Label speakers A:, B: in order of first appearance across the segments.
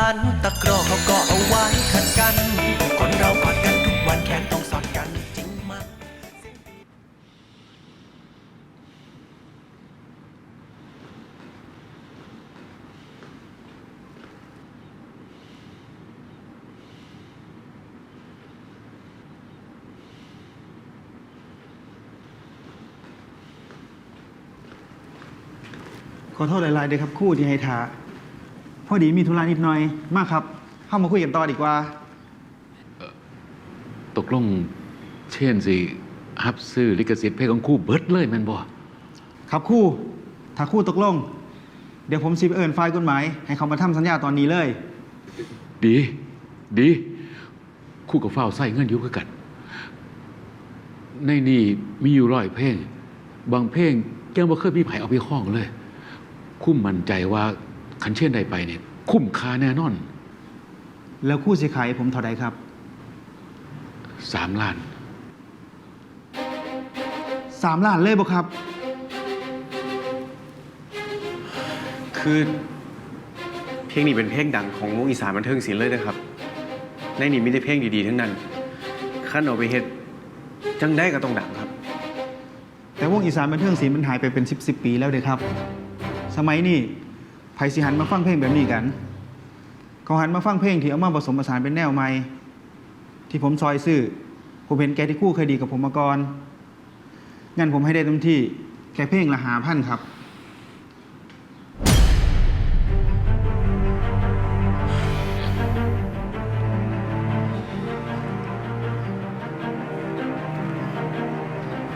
A: านตะกร้อเขาก็เอาไว้ขัดกัน คนเรากอดกันทุกวันแขนต้องสอดกันจริงมั้ย
B: ขอโทษหลายๆเด้อครับคู่ที่ให้ทา อดีมีธุระนิดหน่อย มากครับ เข้ามาคุยกันต่อดีกว่า
C: ตกลงเช่นสิฮับซื้อลิขสิทธิ์เพลงของครู่เบิดเลยแม่นบ่
B: ครับครู่ ถ้าครู่ตกลง เดี๋ยวผมสิไปเอิญฝ่ายกฎหมาย ให้เขามาทำสัญญาตอนนี้เลย
C: ดี ดีครู่กับเฝ้าวใส่เงินอยู่คือกัน ในนี่มีอยู่ร้อยเพลง บางเพลงยังบ่เคยมีไผเอาไปข้องเลยคุ้มมั่นใจว่าคันเช่นใดไปเนี่ย คุ้มค่าแน่นอน
B: แล้วครู่สิขายให้ผมเท่าใดครับ
C: สามล้าน
B: สามล้านเลยบ่ครับ
D: คือเพลงนี้เป็นเพลงดังของวงอีสานบันเทิงศิลป์เลยนะครับ ในนี้มีแต่เพลงดีๆทั้งนั้นขั้นเอาไปเฮ็ดจังได้ก็ต้องดังครับ
B: แต่วงอีสานบันเทิงศิลป์มันหายไปเป็น 10บสปีแล้วเด้อครับ สมัยนี้ ไผสิหันมาฟังเพลงแบบนี้กัน เขาหันมาฟังเพลงที่เอามาผสมผสานเป็นแนวใหม่ที่ผมซอยซื้อ ผมเห็นแกที่คู่เคยดีกับผมมาก่อนงั้นผมให้ได้เต็มที่ แค่เพลงละหาพันครับ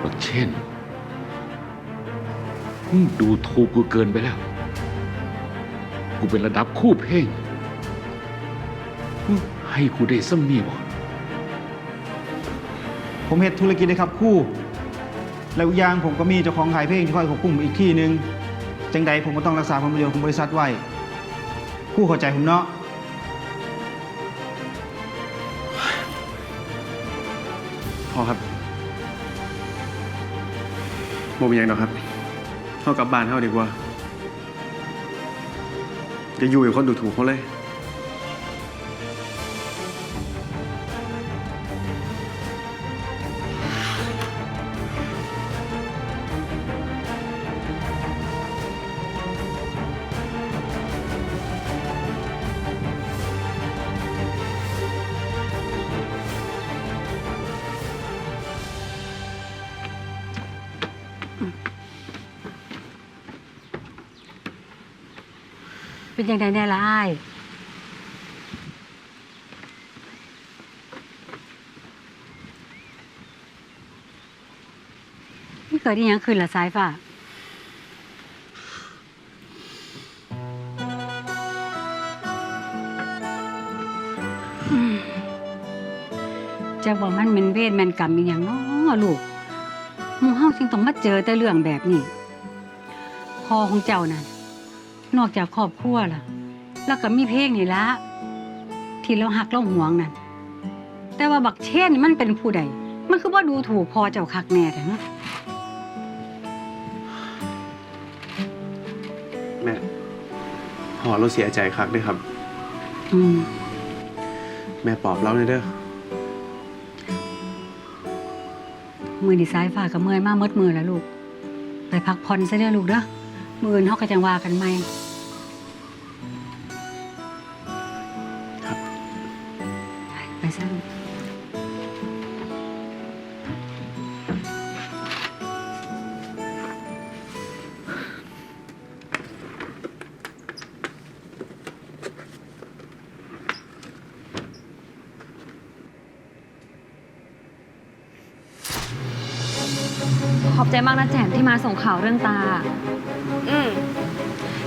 C: บักเช่น ดูถูกกูเกินไปแล้ว กูเป็นระดับคู่เพลงมึงให้กูได้ซ้ำนี่บ่
B: ผมเฮ็ดธุรกิจได้ครับคู่ แล้วอีกอย่างผมก็มีเจ้าของขายเพลงที่คอยควบคุมอีกที่หนึ่งจังใดผมก็ต้องรักษาผลประโยชน์ของบริษัทไว้ คู่เข้าใจผมเนาะ
D: พอครับโมเป็นหยังดอกครับเข้ากลับบ้านเข้าดีกว่า จะอยู่กับคนดูถูกเขาเลย
E: เป็นยังไงแน่ละอ้ายนี่เกิดอีหยังขึ้นละสายฟ้าจะบอกมันเป็นเวทแมนกรรมอีหยังเนาะลูกหมู่เฮาจึงต้องมาเจอแต่เรื่องแบบนี้พ่อของเจ้านั่น นอกจากครอบครัวล่ะ แล้วก็มีเพลงนี่ละที่เราหักเราหวงนั่นแต่ว่าบักเช่นนี่มันเป็นผู้ใด มันคือว่าดูถูกพอเจ้าคักแน่แต่เนาะ
D: แม่หอเราเสียใจคักด้วยครับ
E: อืม
D: แม่ปลอบเราเลยเด้อ
E: มือดีสายฟ้ากับเมื่อยมากมดมือแล้วลูก ไปพักผ่อนซะเด้อลูกเด้อ มืออื่นเขาก็จังว่ากันไหม
D: ครับ
E: ไปซะลูก
F: ขอบใจมากนะแจมที่มาส่งข่าวเรื่องตา
G: อืม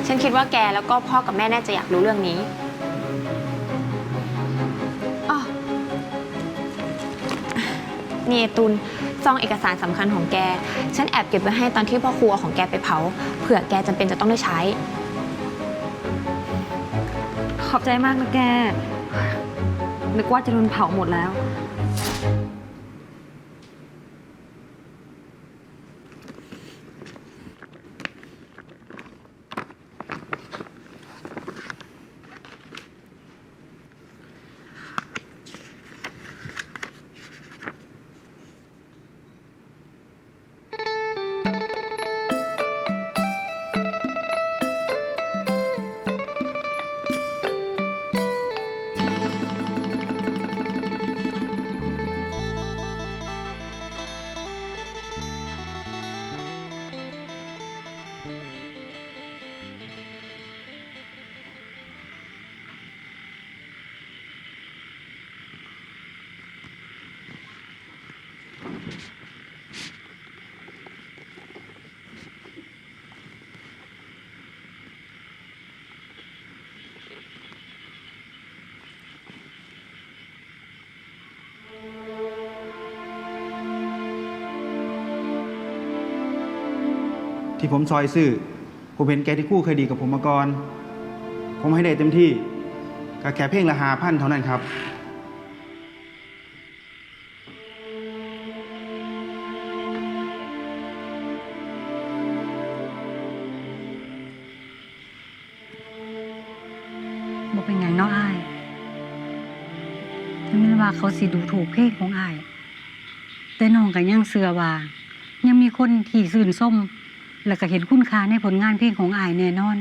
G: ฉันคิดว่าแกแล้วก็พ่อกับแม่น่าจะอยากรู้เรื่องนี้อ้อนี่ไอ้ตุนซองเอกสารสำคัญของแก ฉันแอบเก็บไว้ให้ตอนที่พ่อครัวของแกไปเผา เผื่อแกจำเป็นจะต้องได้ใช้
F: ขอบใจมากนะแก นึกว่าจะโดนเผาหมดแล้ว
B: ที่ผมซอยซื่อผมเห็นแกที่คู่เคยดีกับผมมาก่อน ผมให้ได้เต็มที่ก็แค่เพลงละหาพันเท่านั้นครับ
E: บ่เป็นอย่างเน้ออายถึงแม้ว่าเขาสิดูถูกเพลงของอาย แต่น้องก็ยังเสือว่า ยังมีคนที่สื่นส้ม แล้วก็เห็นคุณค่าในผลงานเพลงของอายแน่นอน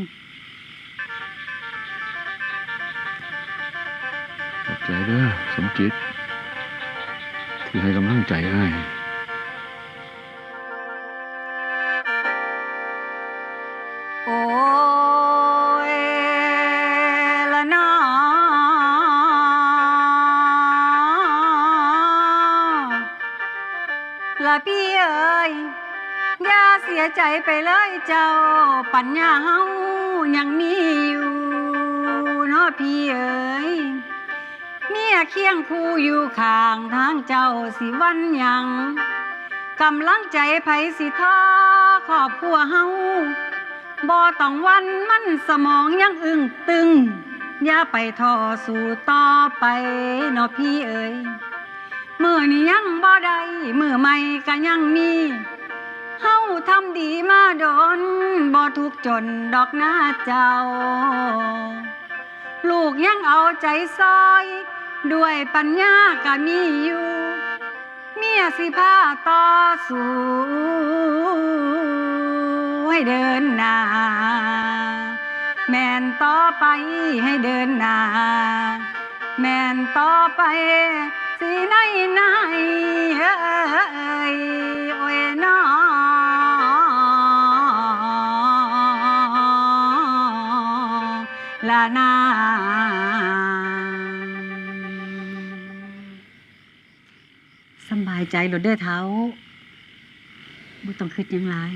C: ขอบใจเด้อสมจิต ที่ให้กำลังใจอ้าย
E: โอ้ยละนอละพี่เอ๋ย อย่าเสียใจไปเลยเจ้า ปัญญาเฮายังมีอยู่เนาะพี่เอ๋ยเมียเคียงคู่อยู่ข้างทางเจ้าสิวันยังกำลังใจไผสิท้อครอบครัวเฮาบ่ต้องวันมันสมองยังอึ้งตึง อย่าไปท้อสู่ต่อไปเนาะพี่เอ๋ยมือนี้ยังบ่ได้มือใหม่ก็ยังมี เฮาทำดีมาโดนบ่ทุกจนดอกหน้าเจ้า ลูกยังเอาใจซอย ด้วยปัญญาก็มีอยู่ เมียสิพาต่อสู้ให้เดินหน้าแม่นต่อไปให้เดินหน้าแม่นต่อไปสิไหนไหนเอ้ย นา สบายใจหลดเด้อเท้าบ่ต้องคิดหยังหลาย